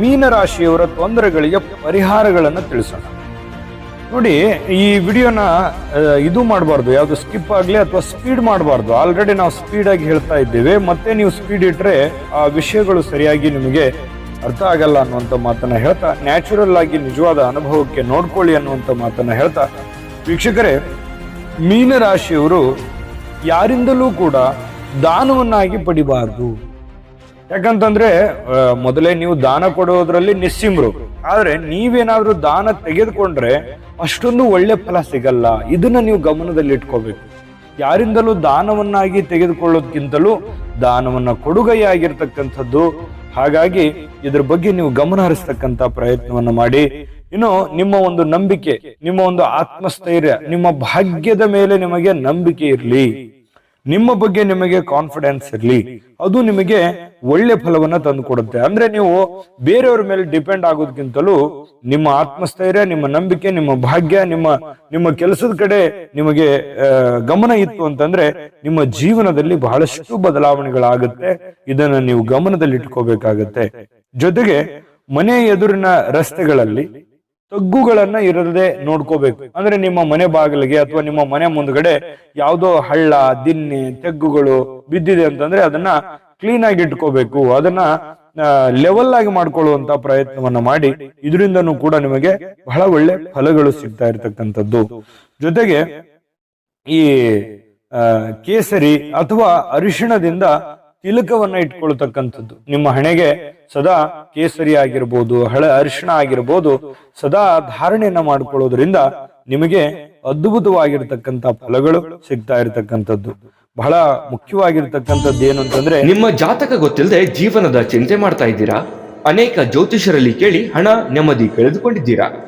ಮೀನರಾಶಿಯವರ ತೊಂದರೆಗಳಿಗೆ ಪರಿಹಾರಗಳನ್ನು ತಿಳಿಸೋಣ. ನೋಡಿ, ಈ ವಿಡಿಯೋನ ಇದು ಮಾಡಬಾರ್ದು, ಯಾವುದು ಸ್ಕಿಪ್ ಆಗಲಿ ಅಥವಾ ಸ್ಪೀಡ್ ಮಾಡಬಾರ್ದು. ಆಲ್ರೆಡಿ ನಾವು ಸ್ಪೀಡಾಗಿ ಹೇಳ್ತಾ ಇದ್ದೇವೆ. ಮತ್ತೆ ನೀವು ಸ್ಪೀಡ್ ಇಟ್ಟರೆ ಆ ವಿಷಯಗಳು ಸರಿಯಾಗಿ ನಿಮಗೆ ಅರ್ಥ ಆಗಲ್ಲ ಅನ್ನುವಂಥ ಮಾತನ್ನ ಹೇಳ್ತಾ, ನ್ಯಾಚುರಲ್ ಆಗಿ ನಿಜವಾದ ಅನುಭವಕ್ಕೆ ನೋಡ್ಕೊಳ್ಳಿ ಅನ್ನುವಂಥ ಮಾತನ್ನ ಹೇಳ್ತಾ, ವೀಕ್ಷಕರೇ, ಮೀನರಾಶಿಯವರು ಯಾರಿಂದಲೂ ಕೂಡ ದಾನವನ್ನಾಗಿ ಪಡಿಬಾರ್ದು. ಯಾಕಂತಂದ್ರೆ ಮೊದಲೇ ನೀವು ದಾನ ಕೊಡೋದ್ರಲ್ಲಿ ನಿಸ್ಸಿಮ್ರು. ಆದ್ರೆ ನೀವೇನಾದ್ರೂ ದಾನ ತೆಗೆದುಕೊಂಡ್ರೆ ಅಷ್ಟೊಂದು ಒಳ್ಳೆ ಫಲ ಸಿಗಲ್ಲ. ಇದನ್ನ ನೀವು ಗಮನದಲ್ಲಿ ಇಟ್ಕೋಬೇಕು. ಯಾರಿಂದಲೂ ದಾನವನ್ನಾಗಿ ತೆಗೆದುಕೊಳ್ಳೋದ್ಕಿಂತಲೂ ದಾನವನ್ನ ಕೊಡುಗೈಯಾಗಿರ್ತಕ್ಕಂಥದ್ದು. ಹಾಗಾಗಿ ಇದ್ರ ಬಗ್ಗೆ ನೀವು ಗಮನ ಹರಿಸ್ತಕ್ಕಂಥ ಪ್ರಯತ್ನವನ್ನ ಮಾಡಿ. ಇನ್ನು ನಿಮ್ಮ ಒಂದು ನಂಬಿಕೆ, ನಿಮ್ಮ ಒಂದು ಆತ್ಮಸ್ಥೈರ್ಯ, ನಿಮ್ಮ ಭಾಗ್ಯದ ಮೇಲೆ ನಿಮಗೆ ನಂಬಿಕೆ ಇರಲಿ. ನಿಮ್ಮ ಬಗ್ಗೆ ನಿಮಗೆ ಕಾನ್ಫಿಡೆನ್ಸ್ ಇರಲಿ. ಅದು ನಿಮಗೆ ಒಳ್ಳೆ ಫಲವನ್ನ ತಂದುಕೊಡುತ್ತೆ. ಅಂದ್ರೆ ನೀವು ಬೇರೆಯವ್ರ ಮೇಲೆ ಡಿಪೆಂಡ್ ಆಗೋದಕ್ಕಿಂತಲೂ ನಿಮ್ಮ ಆತ್ಮಸ್ಥೈರ್ಯ, ನಿಮ್ಮ ನಂಬಿಕೆ, ನಿಮ್ಮ ಭಾಗ್ಯ, ನಿಮ್ಮ ನಿಮ್ಮ ಕೆಲಸದ ಕಡೆ ನಿಮಗೆ ಗಮನ ಇತ್ತು ಅಂತಂದ್ರೆ ನಿಮ್ಮ ಜೀವನದಲ್ಲಿ ಬಹಳಷ್ಟು ಬದಲಾವಣೆಗಳಾಗುತ್ತೆ. ಇದನ್ನ ನೀವು ಗಮನದಲ್ಲಿ ಇಟ್ಕೋಬೇಕಾಗತ್ತೆ ಜೊತೆಗೆ ಮನೆ ಎದುರಿನ ರಸ್ತೆಗಳಲ್ಲಿ ತಗ್ಗುಗಳನ್ನ ಇರದೆ ನೋಡ್ಕೋಬೇಕು. ಅಂದ್ರೆ ನಿಮ್ಮ ಮನೆ ಬಾಗಿಲಿಗೆ ಅಥವಾ ನಿಮ್ಮ ಮನೆ ಮುಂದ್ಗಡೆ ಯಾವ್ದೋ ಹಳ್ಳ ದಿನ್ನೆ ತೆಗ್ಗುಗಳು ಬಿದ್ದಿದೆ ಅಂತಂದ್ರೆ ಅದನ್ನ ಕ್ಲೀನ್ ಆಗಿ ಇಟ್ಕೋಬೇಕು. ಅದನ್ನ ಲೆವೆಲ್ ಆಗಿ ಮಾಡ್ಕೊಳ್ಳುವಂತ ಪ್ರಯತ್ನವನ್ನ ಮಾಡಿ ಇದರಿಂದನು ಕೂಡ ನಿಮಗೆ ಬಹಳ ಒಳ್ಳೆ ಫಲಗಳು ಸಿಗ್ತಾ ಇರತಕ್ಕಂಥದ್ದು. ಜೊತೆಗೆ ಈ ಕೇಸರಿ ಅಥವಾ ಅರಿಶಿಣದಿಂದ ತಿಲಕವನ್ನ ಇಟ್ಕೊಳ್ತಕ್ಕಂಥದ್ದು. ನಿಮ್ಮ ಹಣೆಗೆ ಸದಾ ಕೇಸರಿ ಆಗಿರ್ಬೋದು, ಹಳ ಅರಿಶಿಣ ಆಗಿರ್ಬೋದು, ಸದಾ ಧಾರಣೆಯನ್ನ ಮಾಡ್ಕೊಳ್ಳೋದ್ರಿಂದ ನಿಮಗೆ ಅದ್ಭುತವಾಗಿರ್ತಕ್ಕಂಥ ಫಲಗಳು ಸಿಗ್ತಾ ಇರತಕ್ಕಂಥದ್ದು. ಬಹಳ ಮುಖ್ಯವಾಗಿರ್ತಕ್ಕಂಥದ್ದು ಏನು ಅಂತಂದ್ರೆ ನಿಮ್ಮ ಜಾತಕ ಗೊತ್ತಿಲ್ಲದೆ ಜೀವನದ ಚಿಂತೆ ಮಾಡ್ತಾ ಇದ್ದೀರಾ? ಅನೇಕ ಜ್ಯೋತಿಷರಲ್ಲಿ ಕೇಳಿ ಹಣ ನೆಮ್ಮದಿ ಕಳೆದುಕೊಂಡಿದ್ದೀರಾ?